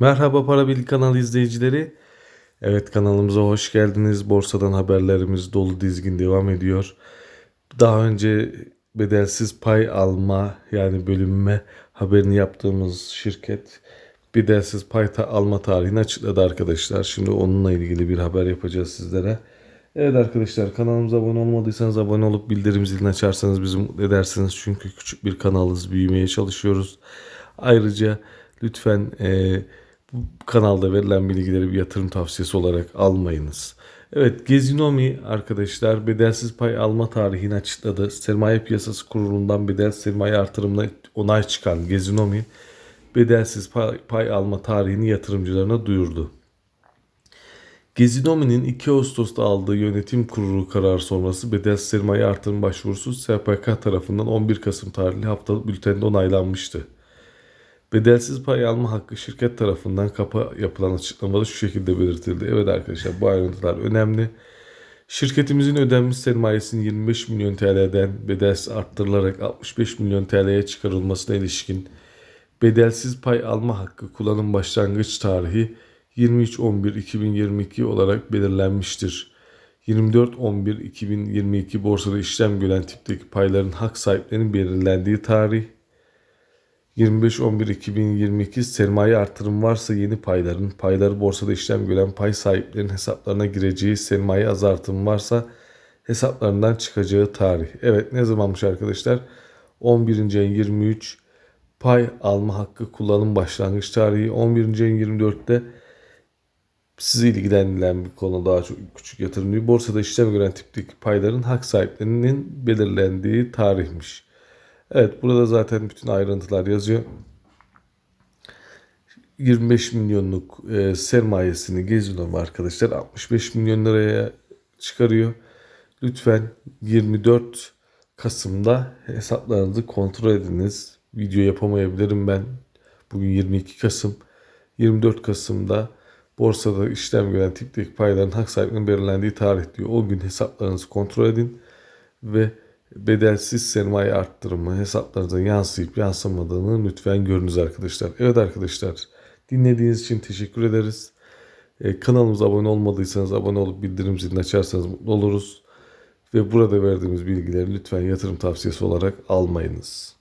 Merhaba Para Birlik kanalı izleyicileri. Evet kanalımıza hoş geldiniz. Borsadan haberlerimiz dolu dizgin devam ediyor. Daha önce bedelsiz pay alma yani bölünme haberini yaptığımız şirket bedelsiz pay ta- alma tarihini açıkladı arkadaşlar. Şimdi onunla ilgili bir haber yapacağız sizlere. Evet arkadaşlar kanalımıza abone olmadıysanız abone olup bildirim zilini açarsanız bizi mutlu edersiniz. Çünkü küçük bir kanalız büyümeye çalışıyoruz. Ayrıca lütfen e, bu kanalda verilen bilgileri bir yatırım tavsiyesi olarak almayınız. Evet Gezinomi arkadaşlar bedelsiz pay alma tarihini açıkladı. Sermaye Piyasası Kurulu'ndan bedel sermaye artırımına onay çıkan Gezinomi bedelsiz pay, pay alma tarihini yatırımcılarına duyurdu. Gezinomi'nin 2 Ağustos'ta aldığı yönetim kurulu kararı sonrası bedelsiz sermaye artırım başvurusu SPK tarafından 11 Kasım tarihli haftalık bültende onaylanmıştı. Bedelsiz pay alma hakkı şirket tarafından kapa yapılan açıklamada şu şekilde belirtildi. Evet arkadaşlar bu ayrıntılar önemli. Şirketimizin ödenmiş sermayesinin 25 milyon TL'den bedelsiz arttırılarak 65 milyon TL'ye çıkarılmasına ilişkin bedelsiz pay alma hakkı kullanım başlangıç tarihi 23.11.2022 olarak belirlenmiştir. 24.11.2022 borsada işlem gören tipteki payların hak sahiplerinin belirlendiği tarih 25.11.2022 sermaye artırım varsa yeni payların, payları borsada işlem gören pay sahiplerinin hesaplarına gireceği sermaye az artım varsa hesaplarından çıkacağı tarih. Evet ne zamanmış arkadaşlar? 11. ayın 23 pay alma hakkı kullanım başlangıç tarihi 11. ayın 24'te sizi ilgilendiren bir konu daha çok küçük yatırım değil. Borsada işlem gören tipteki payların hak sahiplerinin belirlendiği tarihmiş. Evet burada zaten bütün ayrıntılar yazıyor. 25 milyonluk e, sermayesini Gezinom arkadaşlar 65 milyon liraya çıkarıyor. Lütfen 24 Kasım'da hesaplarınızı kontrol ediniz. Video yapamayabilirim ben. Bugün 22 Kasım. 24 Kasım'da borsada işlem gören tipteki payların hak sahibinin belirlendiği tarih diyor. O gün hesaplarınızı kontrol edin ve bedelsiz sermaye arttırımı hesaplarınıza yansıyıp yansımadığını lütfen görünüz arkadaşlar. Evet arkadaşlar dinlediğiniz için teşekkür ederiz. Ee, kanalımıza abone olmadıysanız abone olup bildirim zilini açarsanız mutlu oluruz. Ve burada verdiğimiz bilgileri lütfen yatırım tavsiyesi olarak almayınız.